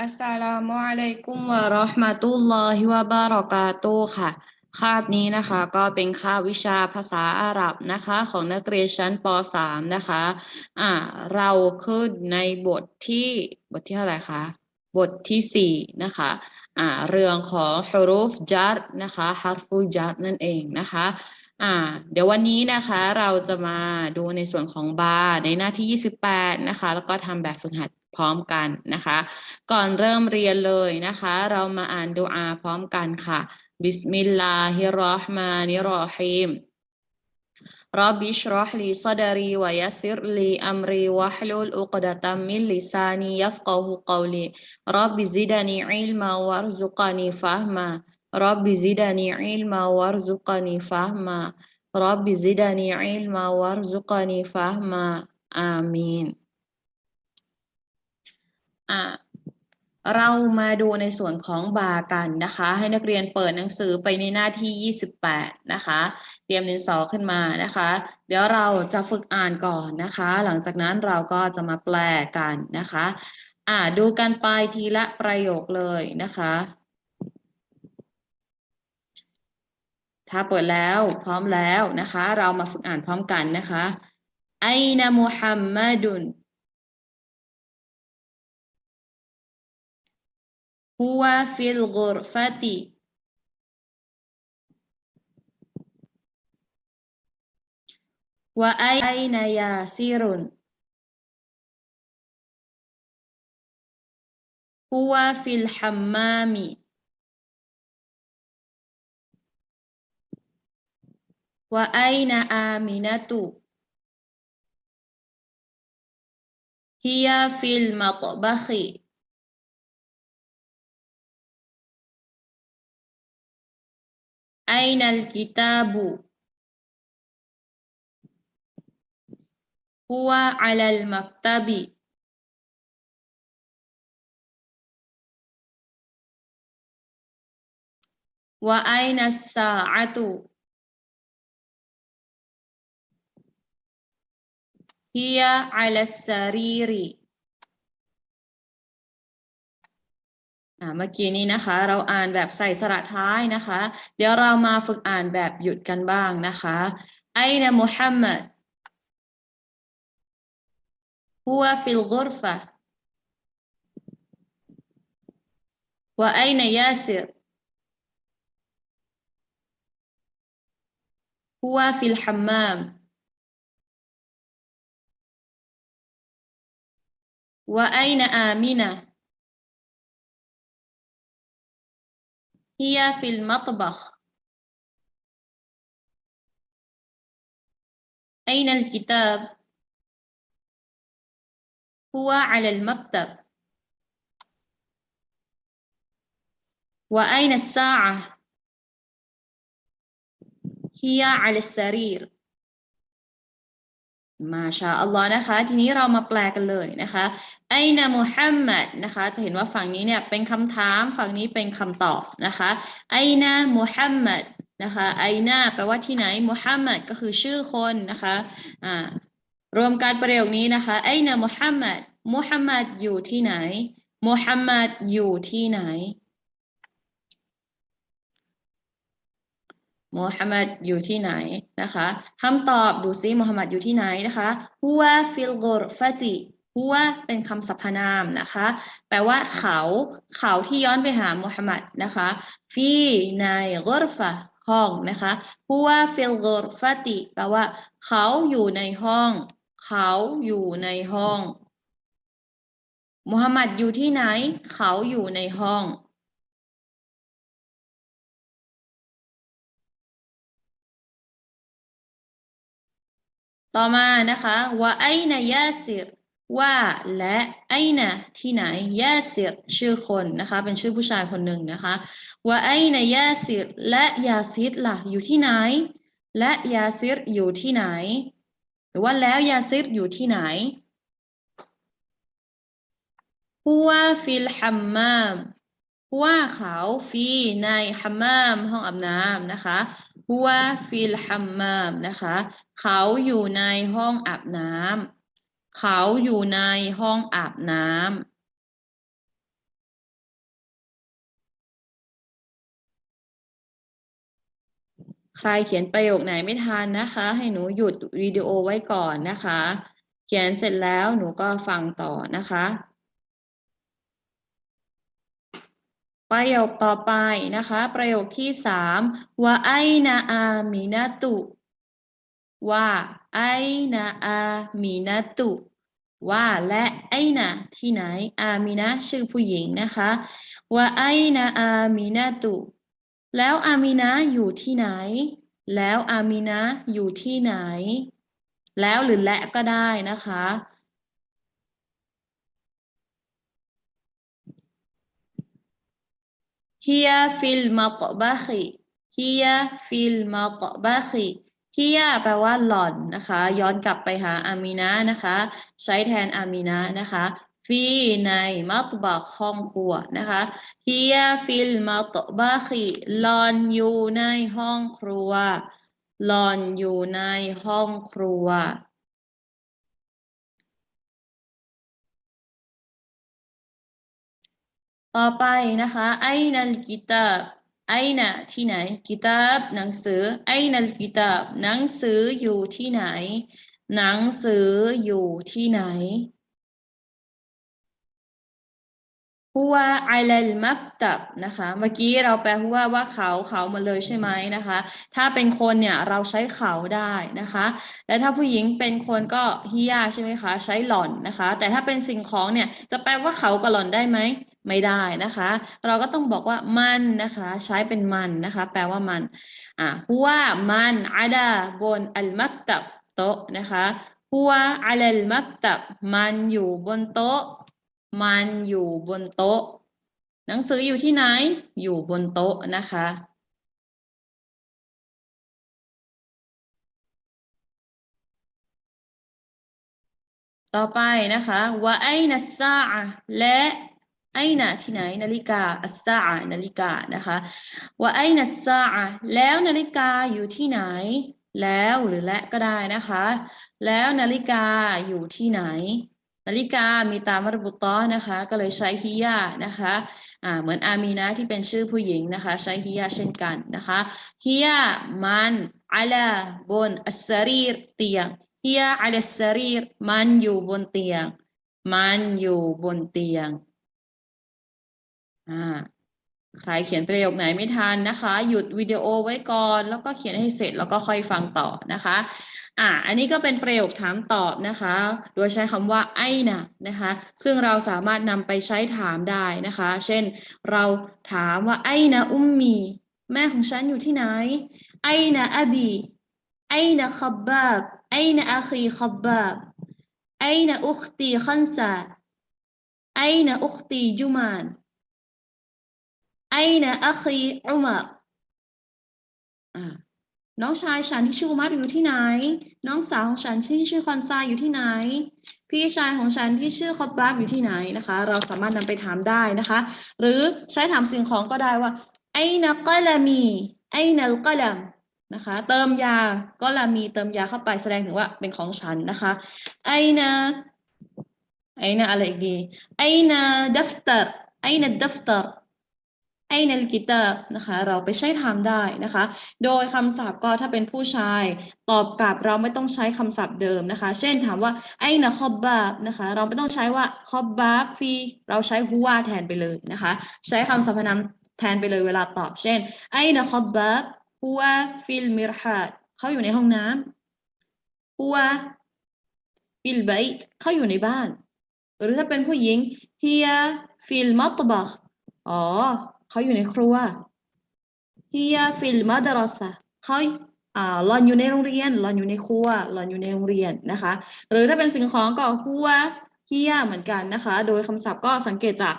อัสสลามุอะลัยกุมวะเราะห์มะตุลลอฮิวะบารอกาตุค่ะ คาบนี้นะคะก็เป็นคาบวิชาภาษาอาหรับนะคะ ของนักเรียนชั้นป .3 นะคะ อ่า เราขึ้นในบทที่บทที่เท่าไหร่คะ บทที่สี่นะคะ อ่า เรื่องของฮุรูฟจัรนะคะฮัรฟูจัรนั่นเองนะคะอ่าเดี๋ยววันนี้นะคะเราจะมาดูในส่วนของบาร์ในหน้าที่ 28 นะคะ แล้วก็ทำแบบฝึกหัด พร้อมกันนะคะ ก่อนเริ่มเรียนเลยนะคะ เรามาอ่านดูอาพร้อมกันค่ะบิสมิลลาฮิรเราะห์มานิรเราะฮีมรับบิชรอฮลีซดรีวะยัสซิรลีอัมรีวะฮลุลอุกดะตัมมิลลิซานียัฟกะฮุก อลีรับบิซิดาเรามาดูในส่วนของบากันนะคะ ให้นักเรียนเปิดหนังสือไปในหน้าที่ 28 นะคะ เตรียมดินสอขึ้นมานะคะ เดี๋ยวเราจะฝึกอ่านก่อนนะคะ หลังจากนั้นเราก็จะมาแปลกันนะคะ อ่าดูกันไปทีละประโยคเลยนะคะ ถ้าเปิดแล้วพร้อมแล้วนะคะ เรามาฝึกอ่านพร้อมกันนะคะไอนะมุฮัมมัดุน Huwa fil ghurfati. Wa aina yasirun. Huwa fil hammami. Wa aina aminatu. Hiya fil matbakhi. أين الكتاب؟ هو على المكتب. وأين الساعة؟ هي على السرير. เมื่อกี้นี้นะคะ เราอ่านแบบใส่สระท้ายนะคะ เดี๋ยวเรามาฝึกอ่านแบบหยุดกันบ้างนะคะไอนะมุฮัมมัด هو في الغرفة وأين ياسر هو في الحمام وأين آمنة هي في المطبخ. أين الكتاب؟ هو على المكتب. وأين الساعة؟ هي على السرير. มาชาอัลลอฮ์นะคะ ทีนี้เรามาแปลกันเลยนะคะไอนะมุฮัมมัดนะคะ จะเห็นว่าฝั่งนี้เนี่ยเป็นคำถามฝั่งนี้เป็นคำตอบนะคะไอนะมุฮัมมัดนะคะไอนะแปลว่าที่ไหนมุฮัมมัดก็คือชื่อคนนะคะอ่ารวมการประโยคนี้นะคะไอนะมุฮัมมัดมุฮัมมัดอยู่ที่ไหนมุฮัมมัดอยู่ที่ไหน มูฮัมหมัดอยู่ที่ไหนนะคะคำตอบดูซิมูฮัมหมัดอยู่ที่ไหนนะคะฮัวฟิลกรฟาติฮัวเป็นคำสรรพนามนะคะ แปลว่าเขาเขาที่ย้อนไปหามูฮัมหมัดนะคะฟีในกรฟะห้องนะคะฮัวฟิลกรฟาติแปลว่า เขาอยู่ในห้อง เขาอยู่ในห้องมูฮัมหมัดอยู่ที่ไหน เขาอยู่ในห้อง ต่อมานะคะว่าไอนะยาซิรว่าและไอนะที่ไหนยาซิรชื่อคนนะคะ เป็นชื่อผู้ชายคนหนึ่งนะคะว่าไอนะยาซิรและยาซิรล่ะอยู่ที่ไหน และยาซิรอยู่ที่ไหน หรือว่าแล้วยาซิรอยู่ที่ไหนฮัวฟิลฮัมมามว่าเขาฟีในฮัมมามห้องอาบน้ำนะคะ ฮัวฟิลฮัมมามนะคะ เขาอยู่ในห้องอาบน้ำเขาอยู่ในห้องอาบน้ำใครเขียนประโยคไหนไม่ทันนะคะ ให้หนูหยุดวิดีโอไว้ก่อนนะคะ เขียนเสร็จแล้วหนูก็ฟังต่อนะคะ ประโยคต่อไปนะคะ ประโยคที่สามว่าไอนาอามินาตุว่าไอนาอามินาตุว่าและไอนาที่ไหน อามินะชื่อผู้หญิงนะคะว่าไอนาอามินาตุแล้วอามินะอยู่ที่ไหน แล้วอามินะอยู่ที่ไหน แล้วหรือและก็ได้นะคะ ฮิยฟิลมัตบะฮิฮิยฟิลมัตบะฮิฮิยแปลว่าหล่อนนะคะ ย้อนกลับไปหาอามินะนะคะ ใช้แทนอามินะนะคะฟีในมัตบะห้องครัวนะคะฮิยฟิลมัตบะฮิหลอนอยู่ในห้องครัวหลอนอยู่ในห้องครัว ต่อไปนะคะไอนัลกิตาบไอนะที่ไหนกิตาบหนังสือไอนัลกิตาบหนังสืออยู่ที่ไหน หนังสืออยู่ที่ไหนฮัวไอัลลมักตับนะคะเมื่อกี้เราแปลฮัวว่าเขาเขามาเลยใช่ไหมนะคะ ถ้าเป็นคนเนี่ยเราใช้เขาได้นะคะ และถ้าผู้หญิงเป็นคนก็ฮิยาใช่ไหมคะ ใช้หล่อนนะคะ แต่ถ้าเป็นสิ่งของเนี่ยจะแปลว่าเขากับหล่อนได้ไหม ไม่ได้นะคะ เราก็ต้องบอกว่ามันนะคะ ใช้เป็นมันนะคะ แปลว่ามันอะฮัวมันอาดาบนอัลมักตับโต๊ะนะคะฮัวอัลลมักตับมันอยู่บนโต๊ะ มันอยู่บนโต๊ะ หนังสืออยู่ที่ไหนอยู่บนโต๊ะนะคะต่อไปนะคะว่าไอนัสซาและ ไอนะที่ไหนนาฬิกาอัสซาอะนาฬิกานะคะว่าไอนัสซาอะแล้วนาฬิกาอยู่ที่ไหน แล้วหรือและก็ได้นะคะ แล้วนาฬิกาอยู่ที่ไหน นาฬิกามีตามมรบุตอนะคะ ก็เลยใช้ฮิยานะคะอ่าเหมือนอามีนะที่เป็นชื่อผู้หญิงนะคะ ใช้ฮิยาเช่นกันนะคะฮิยามันอัลาบนอัสซารีรเตียงฮิยาอัลสรีรมันอยู่บนเตียง มันอยู่บนเตียง อ่าใครเขียนประโยคไหนไม่ทันนะคะ หยุดวิดีโอไว้ก่อน แล้วก็เขียนให้เสร็จแล้วก็ค่อยฟังต่อนะคะ อ่า อันนี้ก็เป็นประโยคถามตอบนะคะ โดยใช้คำว่าไอ้นะนะคะ ซึ่งเราสามารถนำไปใช้ถามได้นะคะ เช่น เราถามว่าไอ้นะอุ้มมีแม่ของฉันอยู่ที่ไหน ไอ้นะอบีไอ้นะขับบาบไอ้นะอาคีขับบาบไอ้นะอุคตีขันซาไอ้นะอุคตีจุมาน ไอนะอัคีอุมารอ่าน้องชายฉันที่ชื่ออุมัรอยู่ที่ไหน น้องสาวของฉันที่ชื่อคอนซาอยู่ที่ไหน พี่ชายของฉันที่ชื่อคอบบาบอยู่ที่ไหนนะคะ เราสามารถนำไปถามได้นะคะ หรือใช้ถามสิ่งของก็ได้ว่าไอนะกะลามีไอนะกะลัมนะคะ เติมยาก็ลามีเติมยาเข้าไปแสดงถึงว่าเป็นของฉันนะคะ ไอนะไอนะอะไรอีกดีไอนะดัฟเตอร์ไอนะดัฟเตอร์ ไอนัลกิตาบนะคะเราไปใช้ถามได้นะคะ โดยคำศัพท์ก็ถ้าเป็นผู้ชาย ตอบกลับเราไม่ต้องใช้คำศัพท์เดิมนะคะ เช่นถามว่าไอ้นะคอบบาบนะคะเราไม่ต้องใช้ว่าคอบบาบฟีเราใช้ฮัวแทนไปเลยนะคะ ใช้คำสรรพนามแทนไปเลยเวลาตอบ เช่นไอ้นะคอบบาบฮัวฟิลมิรฮัดเขาอยู่ในห้องน้ำฮัวฟิลไบต์เขาอยู่ในบ้าน หรือถ้าเป็นผู้หญิงเฮียฟิลมัตบักอ๋อ เขาอยู่ในครัวฮิยาฟิลมาดรอสะเขาอ่าหลอนอยู่ในโรงเรียนหลอนอยู่ในครัวหลอนอยู่ในโรงเรียนนะคะ หรือถ้าเป็นสิ่งของก็ฮัวฮิยาเหมือนกันนะคะ โดยคำศัพท์ก็สังเกตจาก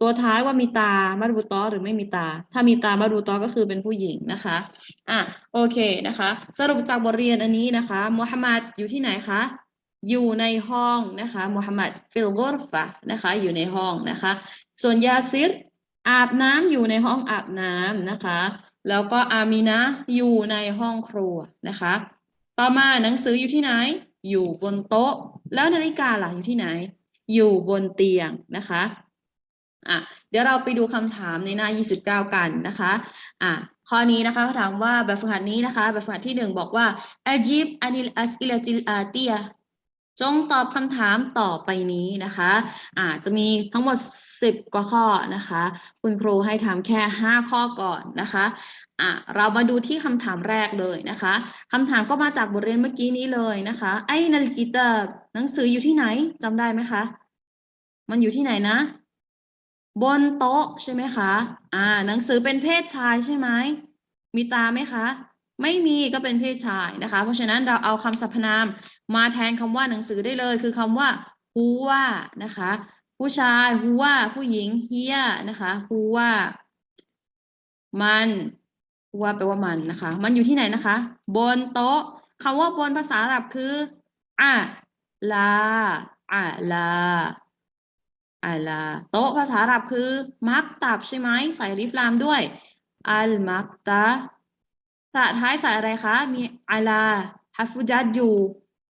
ตัวท้ายว่ามีตามารูตอหรือไม่มีตา ถ้ามีตามารูตอก็คือเป็นผู้หญิงนะคะอะโอเคนะคะ สรุปจากบทเรียนอันนี้นะคะมุฮัมมัดอยู่ที่ไหนคะอยู่ในห้องนะคะมุฮัมมัดฟิลกอรฟะนะคะ อยู่ในห้องนะคะ ส่วนยาซิร อาบน้ำอยู่ในห้องอาบน้ำนะคะ แล้วก็อามีนะอยู่ในห้องครัวนะคะ ต่อมาหนังสืออยู่ที่ไหน อยู่บนโต๊ะ แล้วนาฬิกาล่ะอยู่ที่ไหน อยู่บนเตียงนะคะอะเดี๋ยวเราไปดูคำถามในหน้า 29 กันนะคะอะข้อนี้นะคะเขาถามว่าแบบฝึกหัดนี้นะคะ แบบฝึกหัดที่หนึ่งบอกว่า ajib anil as'ilatil atiya จงตอบคำถามต่อไปนี้นะคะอาจจะมีทั้งหมด 10 กว่าข้อนะคะ คุณครูให้ทำแค่ 5 ข้อก่อนนะคะอะเรามาดูที่คำถามแรกเลยนะคะคำถามก็มาจากบทเรียนเมื่อกี้นี้เลยนะคะ ไอ้นาฬิกาหนังสืออยู่ที่ไหนจำได้ไหมคะ มันอยู่ที่ไหนนะ บนโต๊ะใช่ไหมคะ อ่า หนังสือเป็นเพศชายใช่ไหมมีตาไหมคะ ไม่มีก็เป็นเพศชายนะคะ เพราะฉะนั้นเราเอาคำสรรพนามมาแทนคำว่าหนังสือได้เลย คือคำว่าฮูว่านะคะ ผู้ชายฮูว่าผู้หญิงเฮียนะคะฮูว่า มันฮูว่าแปลว่ามันนะคะ มันอยู่ที่ไหนนะคะ บนโต๊ะคำว่าบนภาษาอาหรับคืออะลาอะลาอัลลาโต๊ะภาษาอาหรับคือ มักตับใช่ไหมใส่ลิฟลามด้วย อัลมักตะ สระท้ายใส่อะไรคะ มีอัลาฮัตฟูจัดอยู่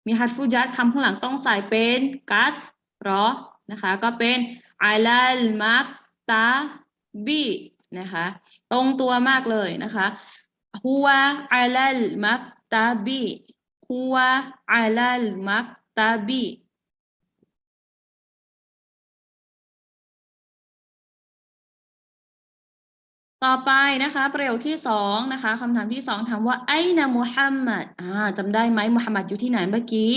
มีฮัตฟูจัดคำข้างหลังต้องใส่เป็นกัสรอนะคะ ก็เป็นอัลลัลมักตะบีนะคะ ตรงตัวมากเลยนะคะฮัวอัลลัลมักตะบีฮัวอัลลัลมักตะบี ต่อไปนะคะประโยคที่สองนะคะคำถามที่สองถามว่าไอ้นะมุฮัมมัดอ่าจำได้ไหมมุฮัมมัดอยู่ที่ไหนเมื่อกี้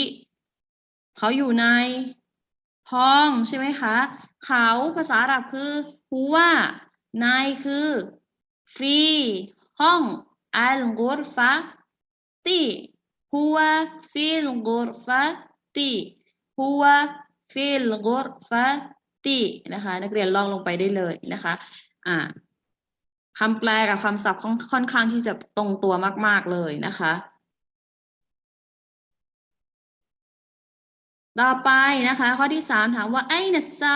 เขาอยู่ในห้องใช่ไหมคะ เขาภาษาอาหรับคือฮูว่านายคือฟีห้องอัลกุรฟะตีฮูวฟิลกุรฟะตีฮูวฟิลกุรฟะตีนะคะ นักเรียนลองลงไปได้เลยนะคะ อ่า คำแปลกับคำศัพท์ค่อนค่อนข้างที่จะตรงตัวมาก ๆ เลยนะคะ ต่อไปนะคะ ข้อที่สามถามว่าไอ้นัสซา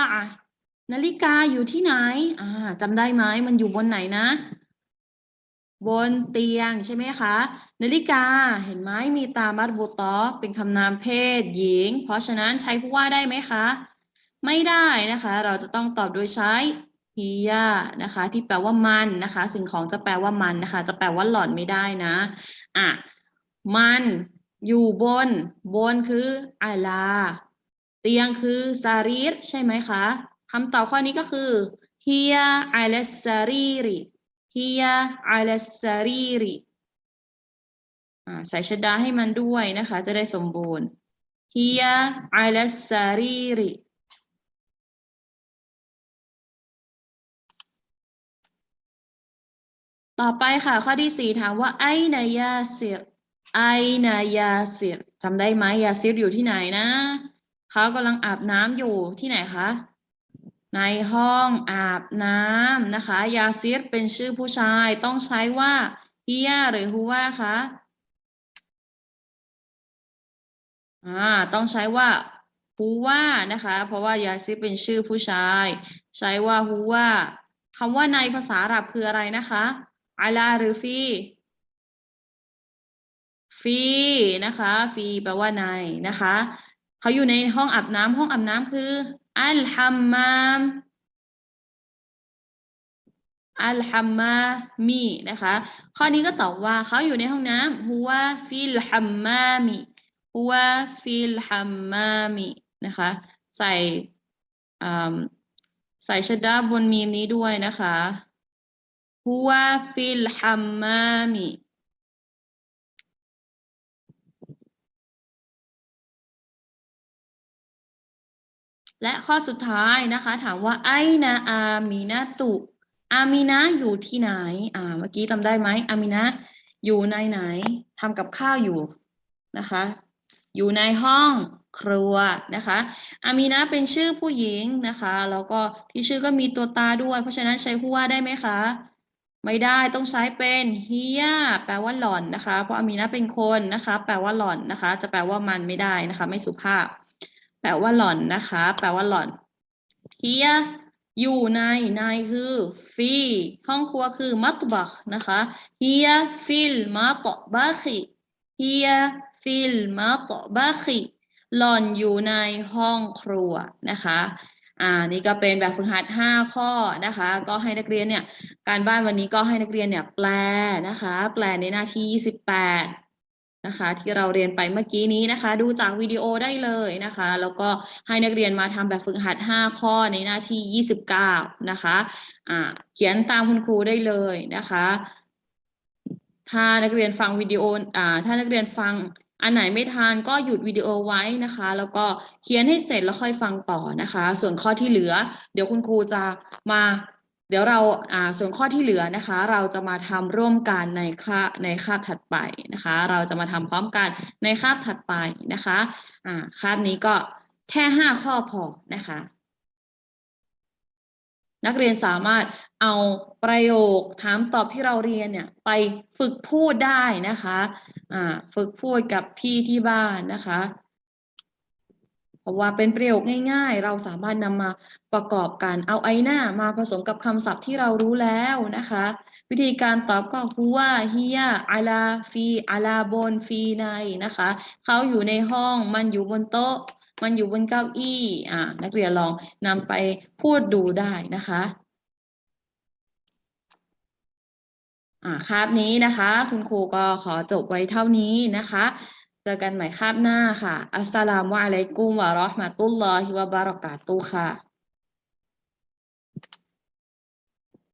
นาฬิกาอยู่ที่ไหน อ่าจำได้ไหมมันอยู่บนไหนนะ บนเตียงใช่ไหมคะ นาฬิกาเห็นไหมมีตามัดบุตอเป็นคำนามเพศหญิง เพราะฉะนั้นใช้ผู้ว่าได้ไหมคะ ไม่ได้นะคะ เราจะต้องตอบโดยใช้ ฮียานะคะ ที่แปลว่ามันนะคะ สิ่งของจะแปลว่ามันนะคะ จะแปลว่าหล่อนไม่ได้นะอะมันอยู่บน บนคืออาลา เตียงคือซารีรใช่ไหมคะคำตอบข้อนี้ก็คือเฮียอาลซารีริฮียอาลซารีริอ่าใส่ชดาให้มันด้วยนะคะ จะได้สมบูรณ์เฮียอาลซารีริ ต่อไปค่ะ ข้อที่สี่ถามว่าไอนายาซิรไอนายาซิรจำได้ไหมยาซิรอยู่ที่ไหนนะเขากำลังอาบน้ำอยู่ที่ไหนคะในห้องอาบน้ำนะคะ ยาซิรเป็นชื่อผู้ชายต้องใช้ว่าฮียาหรือฮูว่าคะอ่าต้องใช้ว่าฮูว่านะคะ เพราะว่ายาซิรเป็นชื่อผู้ชาย ใช้ว่าฮูว่าคำว่าในภาษาอาหรับคืออะไรนะคะ อาลาหรือฟี ฟีนะคะ ฟีแปลว่าในนะคะ เขาอยู่ในห้องอาบน้ำห้องอาบน้ำคือ อัลฮัมมามอัลฮัมมามีนะคะ ข้อนี้ก็ตอบว่าเขาอยู่ในห้องน้ำฮัวฟิลฮัมมามีฮัวฟิลฮัมมามีนะคะ ใส่ใส่ชดาบนมีมนี้ด้วยนะคะ ฮัวฟิลฮัมมามีและข้อสุดท้ายนะคะ ถามว่าไอนาอามีนาตุอามีนะอยู่ที่ไหน อ่า เมื่อกี้จำได้ไหมอามีนะอยู่ในไหนทำกับข้าวอยู่นะคะ อยู่ในห้องครัวนะคะอามีนะเป็นชื่อผู้หญิงนะคะ แล้วก็ที่ชื่อก็มีตัวตาด้วย เพราะฉะนั้นใช้ผู้ว่าได้ไหมคะ ไม่ได้ต้องใช้เป็นฮียาแปลว่าหล่อนนะคะ เพราะอามีนะเป็นคนนะคะ แปลว่าหล่อนนะคะ จะแปลว่ามันไม่ได้นะคะ ไม่สุภาพ แปลว่าหล่อนนะคะ แปลว่าหล่อนเฮียอยู่ในในคือฟีห้องครัวคือมัตบักนะคะเฮียฟิลมัตบักีเฮียฟิลมัตบักีหล่อนอยู่ในห้องครัวนะคะ อ่านี่ก็เป็นแบบฝึกหัดห้าข้อนะคะ ก็ให้นักเรียนเนี่ยการบ้านวันนี้ก็ให้นักเรียนเนี่ยแปลนะคะ แปลในหน้าที่ยี่สิบแปดนะคะ ที่เราเรียนไปเมื่อกี้นี้นะคะ ดูจากวิดีโอได้เลยนะคะ แล้วก็ให้นักเรียนมาทำแบบฝึกหัดห้าข้อในหน้าที่ยี่สิบเก้านะคะอ่าเขียนตามคุณครูได้เลยนะคะ ถ้านักเรียนฟังวิดีโออ่าถ้านักเรียนฟัง อันไหนไม่ทันก็หยุดวิดีโอไว้นะคะ แล้วก็เขียนให้เสร็จแล้วค่อยฟังต่อนะคะ ส่วนข้อที่เหลือ เดี๋ยวคุณครูจะมา เดี๋ยวเราอ่าส่วนข้อที่เหลือนะคะ เราจะมาทำร่วมกันในคาในคาบถัดไปนะคะ เราจะมาทำพร้อมกันในคาบถัดไปนะคะอ่าคาบนี้ก็แค่ห้าข้อพอนะคะ นักเรียนสามารถเอาประโยคถามตอบที่เราเรียนเนี่ยไปฝึกพูดได้นะคะอ่าฝึกพูดกับพี่ที่บ้านนะคะ เพราะว่าเป็นประโยคง่าย ๆ เราสามารถนำมาประกอบกันเอาไอหน้ามาผสมกับคำศัพท์ที่เรารู้แล้วนะคะ วิธีการตอบก็คือว่าเฮียอาลาฟีอาลาบนฟีในนะคะ เขาอยู่ในห้องมันอยู่บนโต๊ะ มันอยู่บนเก้าอี้อ่านักเรียนลองนำไปพูดดูได้นะคะอ่าคาบนี้นะคะ คุณครูก็ขอจบไว้เท่านี้นะคะ เจอกันใหม่คาบหน้าค่ะ อัสสลามุอะลัยกุมวะเราะห์มะตุลลอฮิวะบะเราะกาตุค่ะ